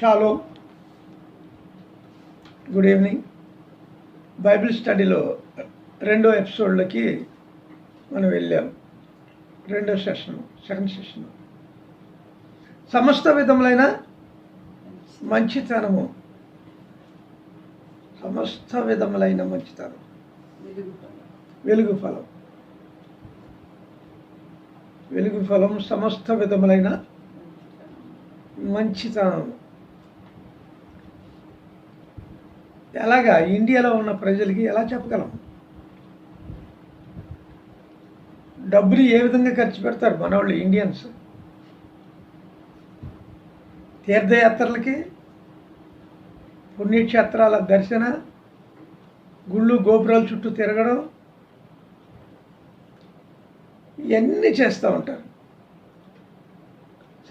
Shallow good evening Bible స్టడీలో రెండో ఎపిసోడ్లకి మనం వెళ్ళాం. రెండో సెషన్ సెకండ్ సెషన్ సమస్త విధములైన మంచితనము. సమస్త విధములైన మంచితనం. వెలుగు ఫలం. వెలుగు ఫలం సమస్త విధములైన మంచితనము. ఎలాగా ఇండియాలో ఉన్న ప్రజలకి ఎలా చెప్పగలం? డబ్బులు ఏ విధంగా ఖర్చు పెడతారు మనవాళ్ళు ఇండియన్స్? తీర్థయాత్రలకి పుణ్యక్షేత్రాల దర్శన గుళ్ళు గోపురాల చుట్టూ తిరగడం ఇవన్నీ చేస్తూ ఉంటారు.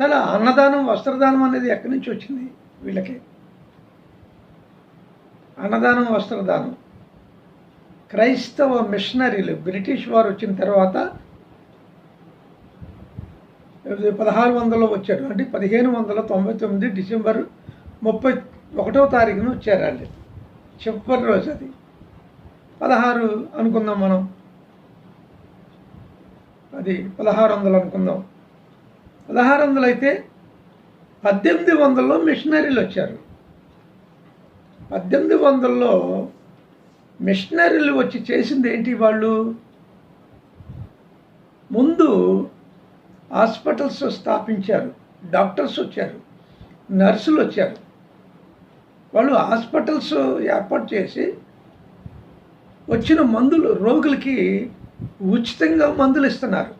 చాలా అన్నదానం వస్త్రదానం అనేది ఎక్కడి నుంచి వచ్చింది వీళ్ళకి? అన్నదానం వస్త్రదానం. క్రైస్తవ మిషనరీలు బ్రిటిష్ వారు వచ్చిన తర్వాత పదహారు వందలో వచ్చారు. అంటే పదిహేను వందల తొంభై తొమ్మిది డిసెంబర్ ముప్పై ఒకటో తారీఖున వచ్చారు వాళ్ళు చివరి రోజు అది. పదహారు అనుకుందాం మనం. అది పదహారు వందలు అనుకుందాం. పదహారు వందలు అయితే పద్దెనిమిది వందల్లో మిషనరీలు వచ్చారు. పద్దెనిమిది వందల్లో మిషనరీలు వచ్చి చేసింది ఏంటి వాళ్ళు? ముందు హాస్పిటల్స్ స్థాపించారు డాక్టర్స్ వచ్చారు నర్సులు వచ్చారు. వాళ్ళు హాస్పిటల్స్ ఏర్పాటు చేసి వచ్చిన మందులు రోగులకి ఉచితంగా మందులు ఇస్తున్నారు.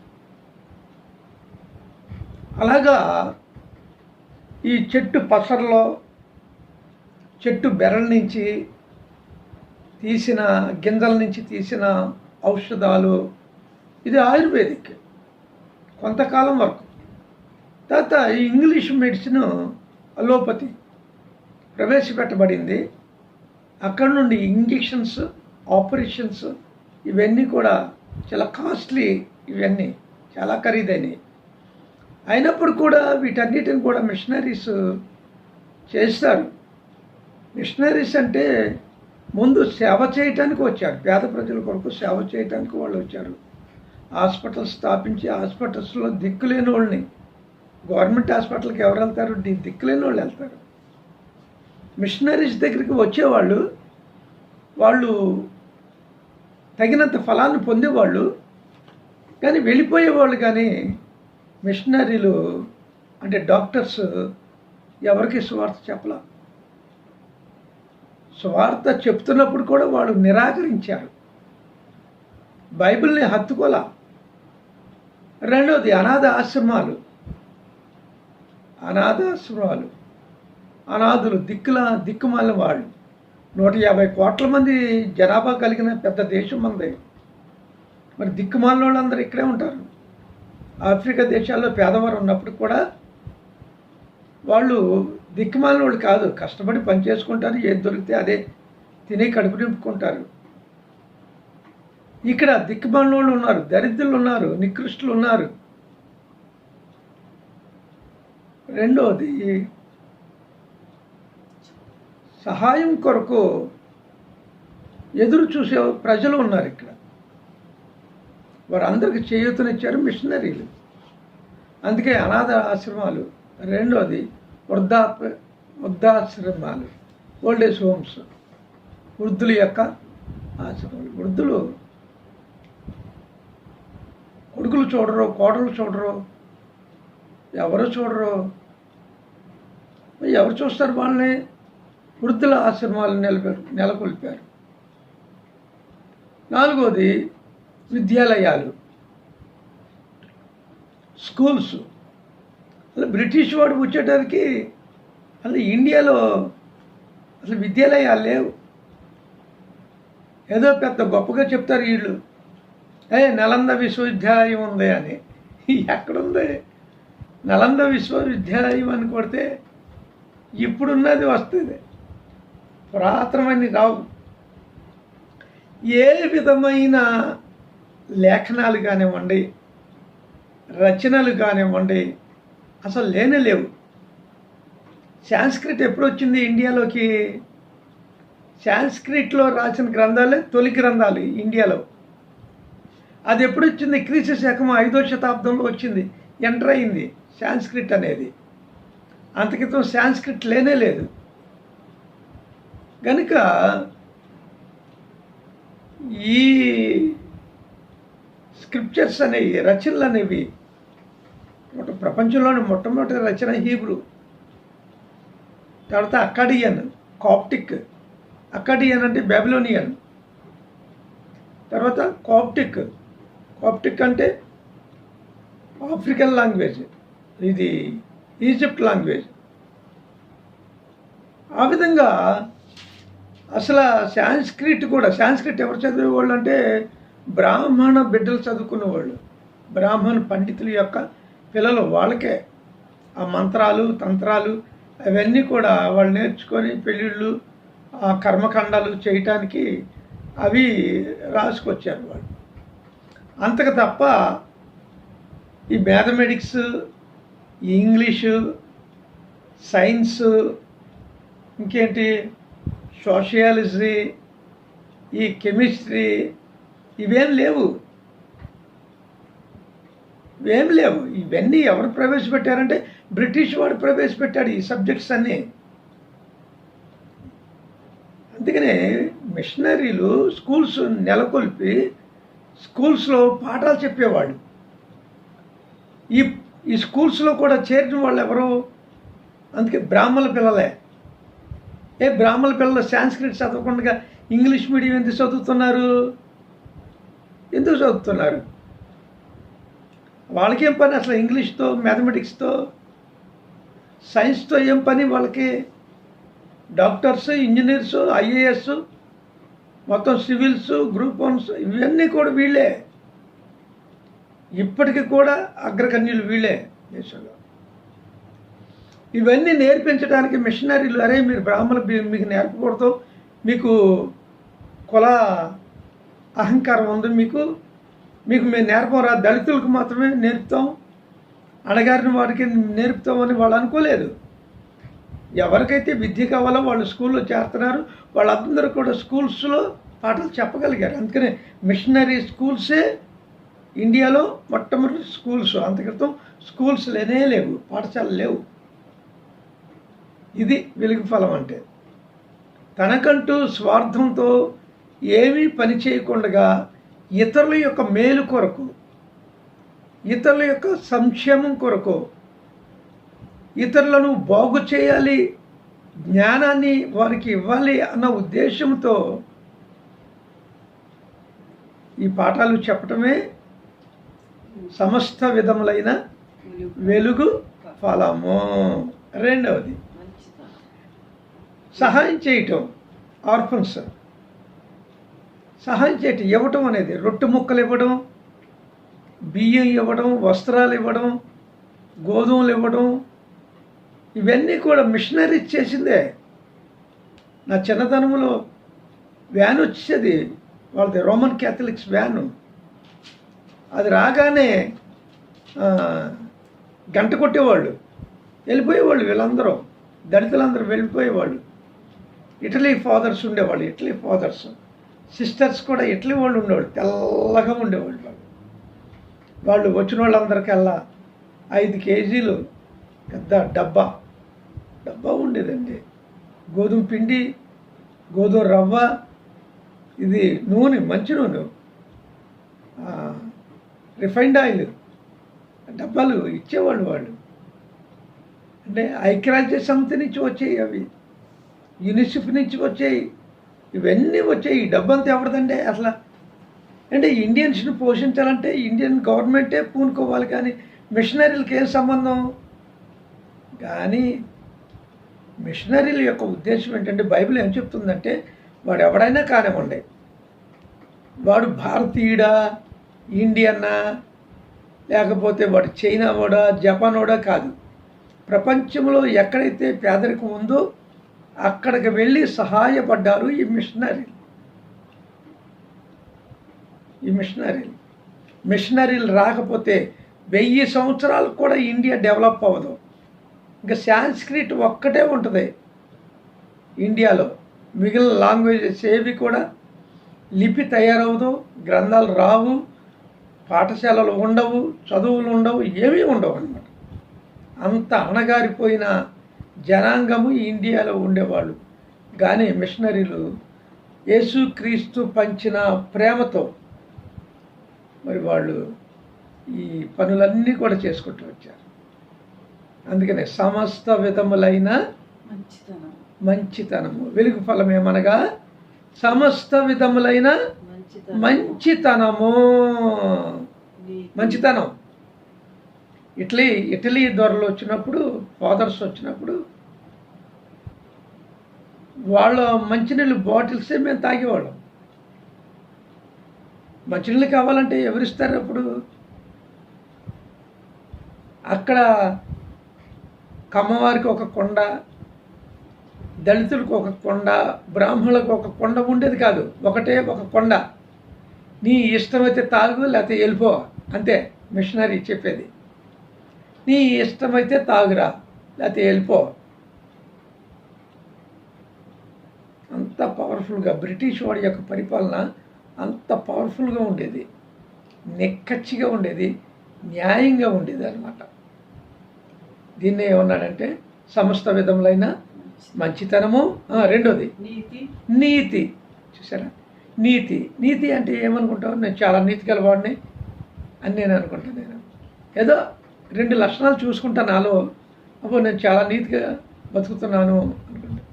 అలాగా ఈ చెట్టు పసర్లో చెట్టు బెరల నుంచి తీసిన గింజల నుంచి తీసిన ఔషధాలు. ఇది ఆయుర్వేదిక్ కొంతకాలం వరకు. తర్వాత ఈ ఇంగ్లీష్ మెడిసిన్ అలోపతి ప్రవేశపెట్టబడింది. అక్కడ నుండి ఇంజెక్షన్స్ ఆపరేషన్స్ ఇవన్నీ కూడా చాలా కాస్ట్లీ ఇవన్నీ చాలా ఖరీదైనవి. అయినప్పుడు కూడా వీటన్నిటిని కూడా మిషనరీస్ చేస్తారు. మిషనరీస్ అంటే ముందు సేవ చేయటానికి వచ్చారు. పేద ప్రజల కొరకు సేవ చేయటానికి వాళ్ళు వచ్చారు. హాస్పిటల్స్ స్థాపించి హాస్పిటల్స్లో దిక్కులేని వాళ్ళని గవర్నమెంట్ హాస్పిటల్కి ఎవరు వెళ్తారు? దిక్కులేని వాళ్ళు వెళ్తారు. మిషనరీస్ దగ్గరికి వచ్చేవాళ్ళు వాళ్ళు తగినంత ఫలాన్ని పొందేవాళ్ళు కానీ వెళ్ళిపోయేవాళ్ళు కానీ మిషనరీలు అంటే డాక్టర్స్ ఎవరికి స్వార్థ చెప్పలా. స్వార్థ చెప్తున్నప్పుడు కూడా వాళ్ళు నిరాకరించారు. బైబిల్ని హత్తుకోలా? రెండవది అనాథ ఆశ్రమాలు. అనాథాశ్రమాలు అనాథులు దిక్కుల దిక్కుమాలిన వాళ్ళు. నూట యాభై కోట్ల మంది జనాభా కలిగిన పెద్ద దేశం మంది మరి దిక్కుమాలిన వాళ్ళందరూ ఇక్కడే ఉంటారు. ఆఫ్రికా దేశాల్లో పేదవారు ఉన్నప్పుడు కూడా వాళ్ళు దిక్కుమాలిన వాళ్ళు కాదు. కష్టపడి పని చేసుకుంటారు. ఏది దొరికితే అదే తిని కడుపు నింపుకుంటారు. ఇక్కడ దిక్కుమాలిన వాళ్ళు ఉన్నారు. దరిద్రులు ఉన్నారు. నికృష్టులు ఉన్నారు. రెండవది సహాయం కొరకు ఎదురు చూసే ప్రజలు ఉన్నారు ఇక్కడ. వారందరికీ చేయూతనిచ్చారు మిషనరీలు. అందుకే అనాథ ఆశ్రమాలు. రెండోది వృద్ధాప్య వృద్ధాశ్రమాలు ఓల్డేజ్ హోమ్స్ వృద్ధుల యొక్క ఆశ్రమాలు. వృద్ధులు కొడుకులు చూడరు కోడలు చూడరు ఎవరు చూడరు. ఎవరు చూస్తారు వాళ్ళని? వృద్ధుల ఆశ్రమాలు నిలబెరు నెలకొల్పారు. నాలుగోది విద్యాలయాలు. స్కూల్స్. అలా బ్రిటిష్ వాడు వచ్చేటానికి అసలు ఇండియాలో అసలు విద్యాలయాలు లేవు. ఏదో పెద్ద గొప్పగా చెప్తారు వీళ్ళు. ఏ నలంద విశ్వవిద్యాలయం ఉంది అని. ఎక్కడుంది? నలంద విశ్వవిద్యాలయం అని కొడితే ఇప్పుడున్నది వస్తుంది. పురాతనమని రావు. ఏ విధమైన లేఖనాలు కానివ్వండి రచనలు కానివ్వండి అసలు లేనే లేవు. సాంస్క్రిట్ ఎప్పుడు వచ్చింది ఇండియాలోకి? సాంస్క్రిట్లో రాసిన గ్రంథాలే తొలి గ్రంథాలు ఇండియాలో. అది ఎప్పుడు వచ్చింది క్రీస్తు శకం ఐదో శతాబ్దంలో వచ్చింది. ఎంటర్ అయింది సాంస్క్రిట్ అనేది. అంతకితం సాంస్క్రిట్ లేనే లేదు. కనుక ఈ స్క్రిప్చర్స్ అనేవి రచనలు అనేవి మొట్ట ప్రపంచంలోని మొట్టమొదటి రచన హీబ్రూ. తర్వాత అకాడియన్ కాప్టిక్. అకాడియన్ అంటే బెబిలోనియన్. తర్వాత కాప్టిక్. కాప్టిక్ అంటే ఆఫ్రికన్ లాంగ్వేజ్. ఇది ఈజిప్ట్ లాంగ్వేజ్. ఆ విధంగా అసలు సాంస్క్రిట్ కూడా సాంస్క్రిట్ ఎవరు చదివేవాళ్ళు అంటే బ్రాహ్మణ బిడ్డలు చదువుకునేవాళ్ళు. బ్రాహ్మణ పండితుల యొక్క పిల్లలు వాళ్ళకే. ఆ మంత్రాలు తంత్రాలు అవన్నీ కూడా వాళ్ళు నేర్చుకొని పెళ్ళిళ్ళు ఆ కర్మకాండాలు చేయటానికి అవి రాసుకొచ్చారు వాళ్ళు. అంతకు తప్ప ఈ మ్యాథమెటిక్స్ ఇంగ్లీషు సైన్స్ ఇంకేంటి? సోషియాలజీ ఈ కెమిస్ట్రీ ఇవేం లేవు. ఏం లేవు. ఇవన్నీ ఎవరు ప్రవేశపెట్టారంటే బ్రిటిష్ వాడు ప్రవేశపెట్టాడు ఈ సబ్జెక్ట్స్ అన్నీ. అందుకనే మిషనరీలు స్కూల్స్ నెలకొల్పి స్కూల్స్లో పాఠాలు చెప్పేవాళ్ళు. ఈ ఈ స్కూల్స్లో కూడా చేరిన వాళ్ళు ఎవరు? అందుకే బ్రాహ్మణ పిల్లలే. ఏ బ్రాహ్మణ పిల్లలు సాంస్క్రిట్ చదవకుండా ఇంగ్లీష్ మీడియం ఎందుకు చదువుతున్నారు? ఎందుకు చదువుతున్నారు? వాళ్ళకేం పని అసలు ఇంగ్లీష్తో మ్యాథమెటిక్స్తో? సైన్స్తో ఏం పని వాళ్ళకి? డాక్టర్స్ ఇంజనీర్స్ ఐఏఎస్ మొత్తం సివిల్స్ గ్రూప్ వన్స్ ఇవన్నీ కూడా వీళ్ళే. ఇప్పటికీ కూడా అగ్రకన్యులు వీళ్ళే దేశంలో. ఇవన్నీ నేర్పించడానికి మిషనరీలు అరే మీరు బ్రాహ్మణులు మీకు నేర్పకూడదు మీకు కుల అహంకారం ఉంది మీకు మీకు మేము నేర్పం రా దళితులకు మాత్రమే నేర్పుతాం. అడగారిన వారికి నేర్పుతామని వాళ్ళు అనుకోలేదు. ఎవరికైతే విద్య కావాలో వాళ్ళు స్కూల్లో చేస్తున్నారు వాళ్ళందరూ కూడా స్కూల్స్లో పాఠాలు చెప్పగలిగారు. అందుకనే మిషనరీ స్కూల్సే ఇండియాలో మొట్టమొదటి స్కూల్స్. అంతక్రితం స్కూల్స్ లేనే లేవు పాఠశాలలు లేవు. ఇది వెలుగు ఫలం అంటే. తనకంటూ స్వార్థంతో ఏమీ పని చేయకుండా ఇతరుల యొక్క మేలు కొరకు ఇతరుల యొక్క సంక్షేమం కొరకు ఇతరులను బాగు చేయాలి జ్ఞానాన్ని వారికి ఇవ్వాలి అన్న ఉద్దేశంతో ఈ పాఠాలు చెప్పటమే సమస్త విధములైన వెలుగు ఫలము. రెండవది సహాయం చేయటం ఆర్ఫన్స్. సహాయం చేయటం ఇవ్వటం అనేది రొట్టె ముక్కలు ఇవ్వడం బియ్యం ఇవ్వడం వస్త్రాలు ఇవ్వడం గోధుమలు ఇవ్వడం ఇవన్నీ కూడా మిషనరీ చేసిందే. నా చిన్నతనంలో వ్యాన్ వచ్చేది వాళ్ళది రోమన్ క్యాథలిక్స్ వ్యాను. అది రాగానే గంట కొట్టేవాళ్ళు. వెళ్ళిపోయేవాళ్ళు వీళ్ళందరూ. దళితులందరూ వెళ్ళిపోయేవాళ్ళు. ఇటలీ ఫాదర్స్ ఉండేవాళ్ళు ఇటలీ ఫాదర్స్. సిస్టర్స్ కూడా ఇట్లీ వాళ్ళు ఉండేవాళ్ళు తెల్లగా ఉండేవాళ్ళు వాళ్ళు. వాళ్ళు వచ్చిన వాళ్ళందరికల్లా ఐదు కేజీలు పెద్ద డబ్బా డబ్బా ఉండేదండి. గోధుమ పిండి గోధుమ రవ్వ ఇది నూనె మంచి నూనె. రిఫైండ్ ఆయిల్ డబ్బాలు ఇచ్చేవాళ్ళు వాళ్ళు. అంటే ఐక్యరాజ్య సమితి నుంచి వచ్చాయి అవి యూనిసెఫ్ నుంచి వచ్చాయి. ఇవన్నీ వచ్చాయి ఈ డబ్బంతా ఎవరిదండి అసలు? అంటే ఇండియన్స్ని పోషించాలంటే ఇండియన్ గవర్నమెంటే పూనుకోవాలి కానీ మిషనరీలకి ఏం సంబంధం? కానీ మిషనరీల యొక్క ఉద్దేశం ఏంటంటే బైబిల్ ఏం చెప్తుందంటే వాడు ఎవడైనా కానివ్వండి వాడు భారతీయుడా ఇండియన్నా లేకపోతే వాడు చైనా వాడా జపాన్ వాడా కాదు. ప్రపంచంలో ఎక్కడైతే పేదరికం ఉందో అక్కడికి వెళ్ళి సహాయపడ్డారు ఈ మిషనరీలు ఈ మిషనరీలు మిషనరీలు రాకపోతే వెయ్యి సంవత్సరాలు కూడా ఇండియా డెవలప్ అవ్వదు. ఇంకా సాంస్క్రిట్ ఒక్కటే ఉంటుంది ఇండియాలో. మిగిలిన లాంగ్వేజెస్ ఏవి కూడా లిపి తయారవదు గ్రంథాలు రావు పాఠశాలలు ఉండవు చదువులు ఉండవు ఏమీ ఉండవు అన్నమాట. అంత అణగారిపోయిన జనాంగము ఇండియాలో ఉండేవాళ్ళు. కానీ మిషనరీలు యేసుక్రీస్తు పంచిన ప్రేమతో మరి వాళ్ళు ఈ పనులన్నీ కూడా చేసుకుంటూ వచ్చారు. అందుకనే సమస్త విధములైన మంచితనం. మంచితనము. వెలుగు ఫలం ఏమనగా సమస్త విధములైన మంచితనం మంచితనము. మంచితనం. ఇటలీ ఇటలీ దొరలు వచ్చినప్పుడు ఫాదర్స్ వచ్చినప్పుడు వాళ్ళ మంచినీళ్ళు బాటిల్సే మేము తాగేవాళ్ళం. మంచినీళ్ళు కావాలంటే ఎవరిస్తారు అప్పుడు? అక్కడ కమ్మవారికి ఒక కొండ దళితులకు ఒక కొండ బ్రాహ్మణులకు ఒక కొండ ఉండేది కాదు. ఒకటే ఒక కొండ. నీ ఇష్టమైతే తాగు లేకపోతే వెళ్ళిపో. అంతే మిషనరీ చెప్పేది. నీ ఇష్టమైతే తాగురా లేకపోతే వెళ్ళిపో. అంత పవర్ఫుల్గా బ్రిటిష్ వాడి యొక్క పరిపాలన అంత పవర్ఫుల్గా ఉండేది. నెక్కచ్చిగా ఉండేది న్యాయంగా ఉండేది అనమాట దీన్ని ఏమన్నాడంటే సమస్త విధములైన మంచి- మంచితనము రెండోది నీతి. నీతి. చూసారా నీతి. నీతి అంటే ఏమనుకుంటావు? నేను చాలా నీతి గలవాడిని అని నేను అనుకుంటాను నేను. ఏదో రెండు లక్షణాలు చూసుకుంటా నాలో అప్పుడు నేను చాలా నీతిగా బతుకుతున్నాను అనుకుంటా.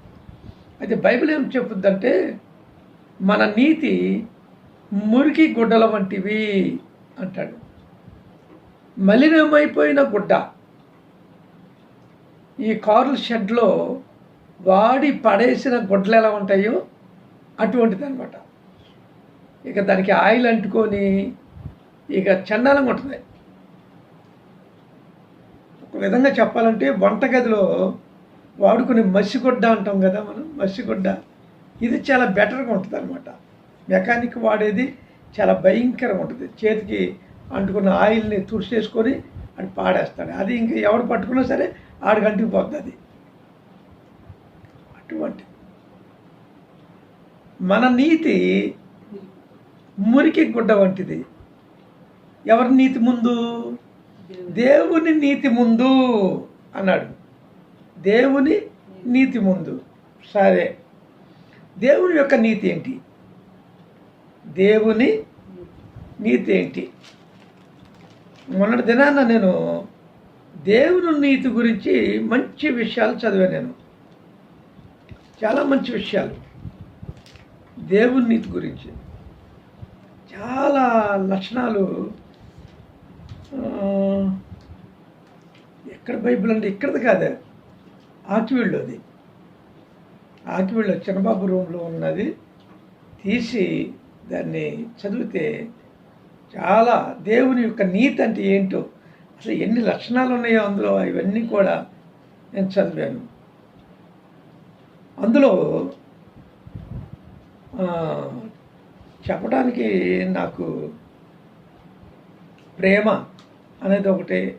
అయితే బైబిల్ ఏం చెప్పుద్దంటే మన నీతి మురికి గుడ్డల వంటివి అంటాడు. మలినమైపోయిన గుడ్డ. ఈ కార్ల షెడ్లో వాడి పడేసిన గుడ్డలు ఎలా ఉంటాయో అటువంటిది అనమాట ఇక దానికి ఆయిల్ అంటుకొని ఇక చండాలంగా ఉంటుంది. ఒక విధంగా చెప్పాలంటే వంటగదిలో వాడుకునే మసిగుడ్డ అంటాం కదా మనం మసిగుడ్డ. ఇది చాలా బెటర్గా ఉంటుంది అనమాట మెకానిక్ వాడేది చాలా భయంకరంగా ఉంటుంది. చేతికి అంటుకున్న ఆయిల్ని తుడిచేసుకొని అది పాడేస్తాడు. అది ఇంకా ఎవడు పట్టుకున్నా సరే ఆడగంటికి పోతుంది అది. అటువంటి మన నీతి మురికి గుడ్డ వంటిది. ఎవరి నీతి ముందు? దేవుని నీతి ముందు అన్నాడు. దేవుని నీతి ముందు. సరే. దేవుని యొక్క నీతి ఏంటి? దేవుని నీతి ఏంటి? మొన్నటి దినాన నేను దేవుని నీతి గురించి మంచి విషయాలు చదివాను నేను. చాలా మంచి విషయాలు. దేవుని నీతి గురించి. చాలా లక్షణాలు ఎక్కడ బైబిల్ అంటే ఇక్కడది కాదు. అది ఆకివీళ్ళు చిన్నబాబు రూమ్లో ఉన్నది. తీసి దాన్ని చదివితే చాలా దేవుని యొక్క నీతి అంటే ఏంటో అసలు ఎన్ని లక్షణాలు ఉన్నాయో అందులో ఇవన్నీ కూడా నేను చదివాను. అందులో చెప్పడానికి నాకు ప్రేమ అనేది ఒకటి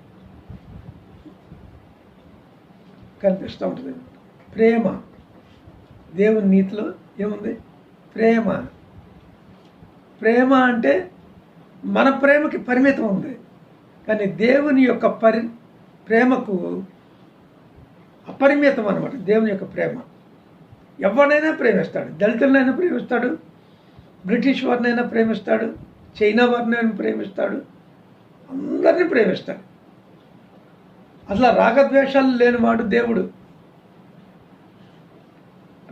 కనిపిస్తూ ఉంటుంది. ప్రేమ. దేవుని నీతిలో ఏముంది? ప్రేమ. ప్రేమ అంటే మన ప్రేమకి పరిమితం ఉంది. కానీ దేవుని యొక్క పరి ప్రేమకు అపరిమితం అనమాట దేవుని యొక్క ప్రేమ. ఎవరినైనా ప్రేమిస్తాడు. దళితులనైనా ప్రేమిస్తాడు. బ్రిటిష్ వారినైనా ప్రేమిస్తాడు. చైనా వారినైనా ప్రేమిస్తాడు. అందరినీ ప్రేమిస్తాడు. అసలు రాగద్వేషాలు లేనివాడు దేవుడు.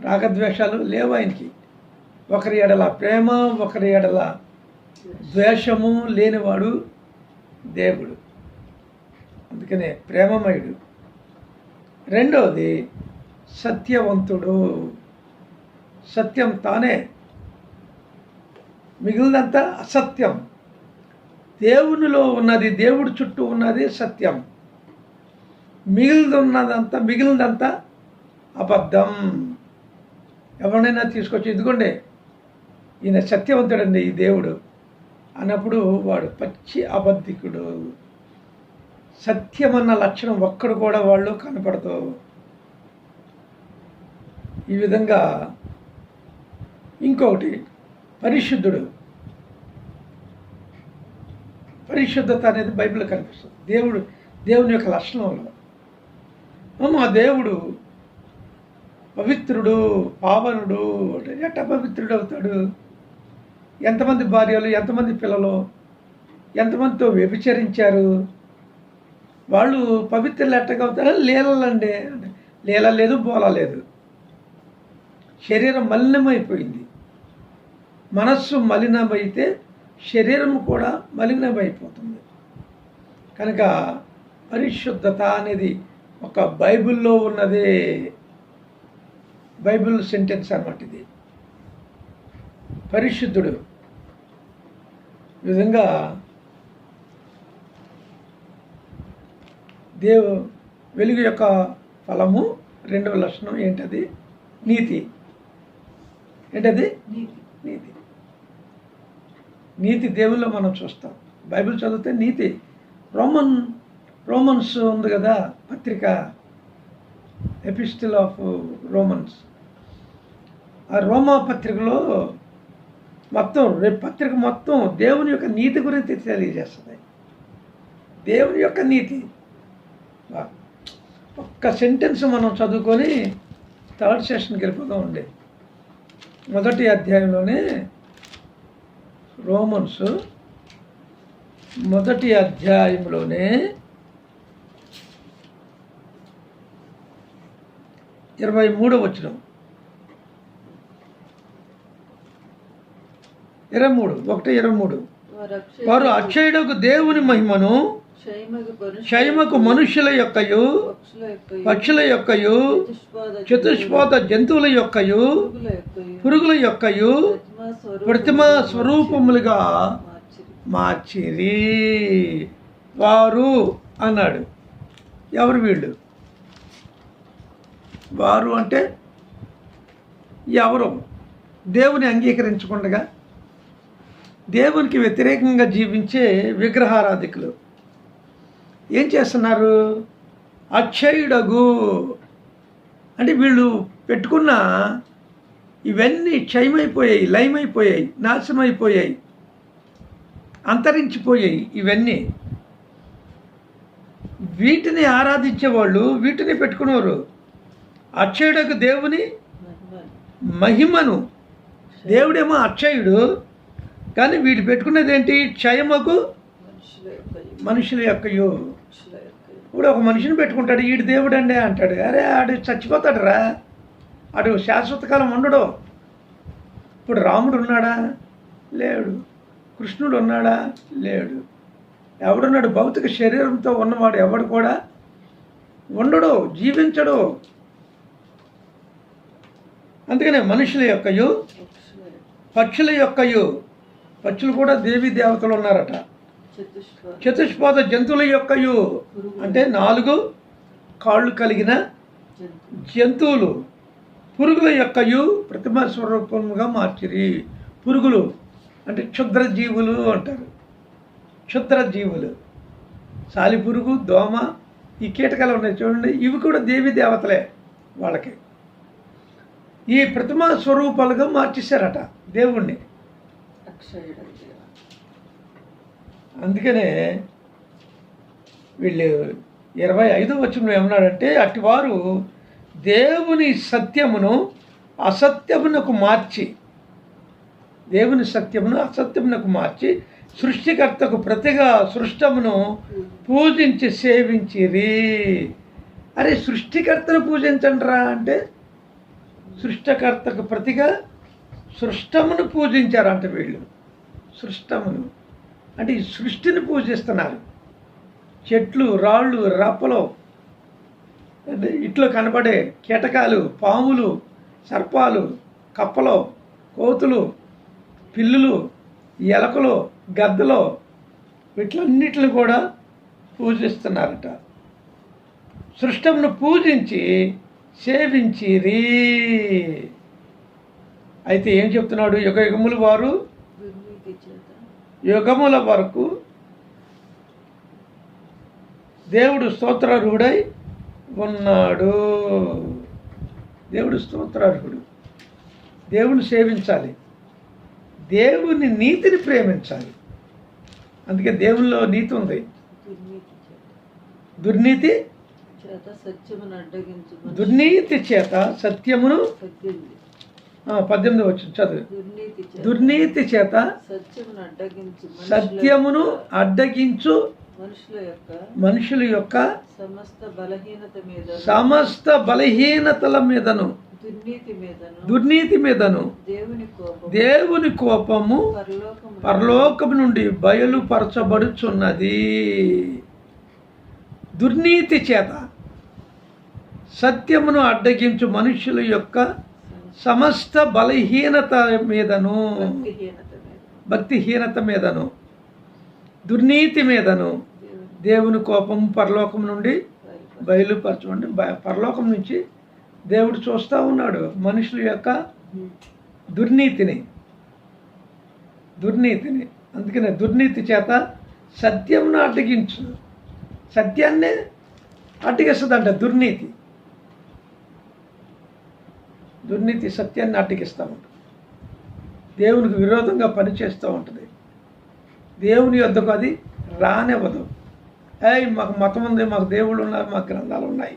రాగద్వేషాలు లేవు ఆయనకి. ఒకరి ఎడల ప్రేమ ఒకరి ఎడల ద్వేషము లేనివాడు దేవుడు. అందుకనే ప్రేమమయుడు. రెండవది సత్యవంతుడు. సత్యం తానే మిగిలినంత అసత్యం. దేవునిలో ఉన్నది దేవుడి చుట్టూ ఉన్నది సత్యం. మిగిలినదంతా మిగిలినదంతా అబద్ధం. ఎవరినైనా తీసుకొచ్చి ఇదిగోండి ఈయన సత్యవంతుడండి ఈ దేవుడు అన్నప్పుడు వాడు పచ్చి అబద్ధికుడు. సత్యమన్న లక్షణం ఒక్కడు కూడా వాళ్ళు కనపడదు. ఈ విధంగా ఇంకొకటి పరిశుద్ధుడు పరిశుద్ధత అనేది బైబిల్ కనిపిస్తుంది. దేవుడు దేవుని యొక్క లక్షణంలో మా దేవుడు పవిత్రుడు పావనుడు ఎట్ట పవిత్రుడు అవుతాడు? ఎంతమంది భార్యలు ఎంతమంది పిల్లలు ఎంతమందితో వ్యభిచరించారు? వాళ్ళు పవిత్రులు ఎట్టగా అవుతారా? లీలలండి. లీల లేదు బోల లేదు. శరీరం మలినమైపోయింది. మనస్సు మలినమైతే శరీరం కూడా మలినమైపోతుంది. కనుక పరిశుద్ధత అనేది ఒక బైబిల్లో ఉన్నదే బైబిల్ సెంటెన్స్ అన్నమాట ఇది. పరిశుద్ధుడు విధంగా దేవు వెలుగు యొక్క ఫలము రెండవ లక్షణం ఏంటది? నీతి. ఏంటది? నీతి. నీతి దేవుల్లో మనం చూస్తాం. బైబిల్ చదివితే నీతి. రోమన్ రోమన్స్ ఉంది కదా పత్రిక ఎపిస్టిల్ ఆఫ్ రోమన్స్. ఆ రోమా పత్రికలో మొత్తం రేపు పత్రిక మొత్తం దేవుని యొక్క నీతి గురించి తెలియజేస్తుంది. దేవుని యొక్క నీతి. ఒక్క సెంటెన్స్ మనం చదువుకొని థర్డ్ సెషన్కి వెళ్ళిపోతూ ఉండే మొదటి అధ్యాయంలోనే రోమన్స్ మొదటి అధ్యాయంలోనే ఇరవై మూడో వచ్చిన ఇరవై మూడు ఒకటి ఇరవై మూడు. వారు అక్షయ వారు అక్షయుడకు దేవుని మహిమను క్షయమకు మనుష్యుల యొక్కయు పక్షుల యొక్క పక్షుల యొక్కయు చతుష్పాద చతుష్పాద జంతువుల యొక్కయు పురుగుల యొక్క పురుగుల యొక్కయు ప్రతిమా స్వరూపములుగా మార్చిరి. మార్చిరి. వారు అన్నాడు. ఎవరు వీళ్ళు? వారు అంటే ఎవరు? దేవుని అంగీకరించకుండా దేవునికి వ్యతిరేకంగా జీవించే విగ్రహారాధికులు. ఏం చేస్తున్నారు? అక్షయుడగు. అంటే వీళ్ళు పెట్టుకున్న ఇవన్నీ క్షయమైపోయాయి లయమైపోయాయి నాశనమైపోయాయి అంతరించిపోయాయి ఇవన్నీ. వీటిని ఆరాధించేవాళ్ళు వీటిని పెట్టుకునేవారు. అక్షయుడకు దేవుని మహిమను. దేవుడేమో అక్షయుడు కానీ వీడు పెట్టుకున్నది ఏంటి క్షయమకు మనుషుల యొక్క మనుషుల యొక్కయు ఇప్పుడు ఒక మనిషిని పెట్టుకుంటాడు ఈడు దేవుడు అండి అంటాడు. అరే ఆడు చచ్చిపోతాడు రా ఆడు శాశ్వత కాలం ఉండడు. ఇప్పుడు రాముడు ఉన్నాడా? లేడు. కృష్ణుడు ఉన్నాడా? లేడు. ఎవడున్నాడు? భౌతిక శరీరంతో ఉన్నవాడు ఎవడు కూడా ఉండడు జీవించడు. అందుకనే మనుషుల యొక్కయు పక్షుల యొక్క పక్షుల యొక్కయు పక్షులు కూడా దేవీ దేవతలు ఉన్నారట. చతుష్పాద జంతువుల యొక్కయు అంటే నాలుగు కాళ్ళు కలిగిన జంతువు. జంతువులు. పురుగుల యొక్కయు ప్రతిమ స్వరూపముగా మార్చిరి. పురుగులు అంటే క్షుద్ర జీవులు అంటారు. క్షుద్ర జీవులు సాలిపురుగు దోమ ఈ కీటకాలు ఉన్నాయి చూడండి. ఇవి కూడా దేవి దేవతలే వాళ్ళకి. ఈ ప్రతిమ స్వరూపాలుగా మార్చేశారట దేవుణ్ణి. అందుకనే వీళ్ళు ఇరవై ఐదో వచ్చిన ఏమన్నాడంటే అటివారు దేవుని సత్యమును అసత్యమునకు మార్చి దేవుని సత్యమును అసత్యమునకు మార్చి సృష్టికర్తకు ప్రతిగా సృష్టమును పూజించి సేవించిరి. అరే సృష్టికర్తను పూజించండిరా అంటే సృష్టికర్తకు ప్రతిగా సృష్టమును పూజించారంట వీళ్ళు. సృష్టమును. అంటే ఈ సృష్టిని పూజిస్తున్నారు చెట్లు రాళ్ళు రప్పలు అంటే ఇట్లో కనబడే కీటకాలు పాములు సర్పాలు కప్పలు కోతులు పిల్లులు ఎలకలు గద్దలు వీటిలన్నిటిని కూడా పూజిస్తున్నారట. సృష్టమును పూజించి సేవించిరి. అయితే ఏం చెప్తున్నాడు యుగ యుగములు వారు? యుగముల వరకు దేవుడు స్తోత్రార్హుడై ఉన్నాడు. దేవుడు స్తోత్రార్హుడు. దేవుని సేవించాలి. దేవుని నీతిని ప్రేమించాలి. అందుకే దేవునిలో నీతి ఉంది. దుర్నీతి దుర్నీతి చేత సత్యమును పద్దెనిమిది వచ్చింది చదువు. దుర్నీతి చేత. సత్యమును అడ్డగించు మనుషుల యొక్క- సమస్త బలహీనతల మీదను. దుర్నీతి మీదను. దేవుని కోపం దేవుని కోపము పరలోకము నుండి బయలుపరచబడుచున్నది. దుర్నీతి చేత సత్యమును అడ్డగించు మనుషుల యొక్క సమస్త బలహీనత మీదను భక్తిహీనత మీద. భక్తిహీనత మీదను దుర్నీతి మీదను దేవుని కోపం పరలోకం నుండి బయలుపరచు. బయలుపరచమంటే బ- పరలోకం నుంచి దేవుడు చూస్తూ ఉన్నాడు మనుషుల యొక్క దుర్నీతిని. దుర్నీతిని. అందుకనే దుర్నీతి చేత సత్యంను అడ్డగించు సత్యాన్నే అడ్డగిస్తుందంట దుర్నీతి. దుర్నీతి సత్యాన్ని అడ్డగిస్తూ ఉంటుంది. దేవునికి విరోధంగా పనిచేస్తూ ఉంటుంది. దేవుని యొద్దకు అది రానివ్వదు. ఏయ్ మాకు మతం ఉంది మాకు దేవుళ్ళు ఉన్నారు మాకు గ్రంథాలు ఉన్నాయి.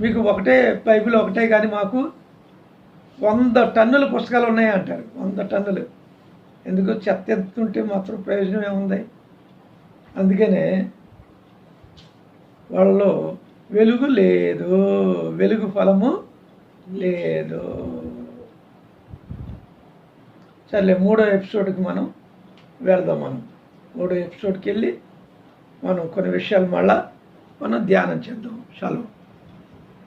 మీకు ఒకటే బైబిల్ ఒకటే కానీ మాకు వంద టన్నుల పుస్తకాలు ఉన్నాయి అంటారు. వంద టన్నులు. ఎందుకు చెత్త ఎత్తుంటే మాత్రం ప్రయోజనం ఏముంది అందుకనే వాళ్ళలో వెలుగు లేదు. వెలుగు ఫలము లేదు. సర్లే మూడో ఎపిసోడ్కి మనం వెళ్దాం మనం. మూడో ఎపిసోడ్కి వెళ్ళి మనం కొన్ని విషయాలు మళ్ళా మనం ధ్యానం చేద్దాం. సెలవు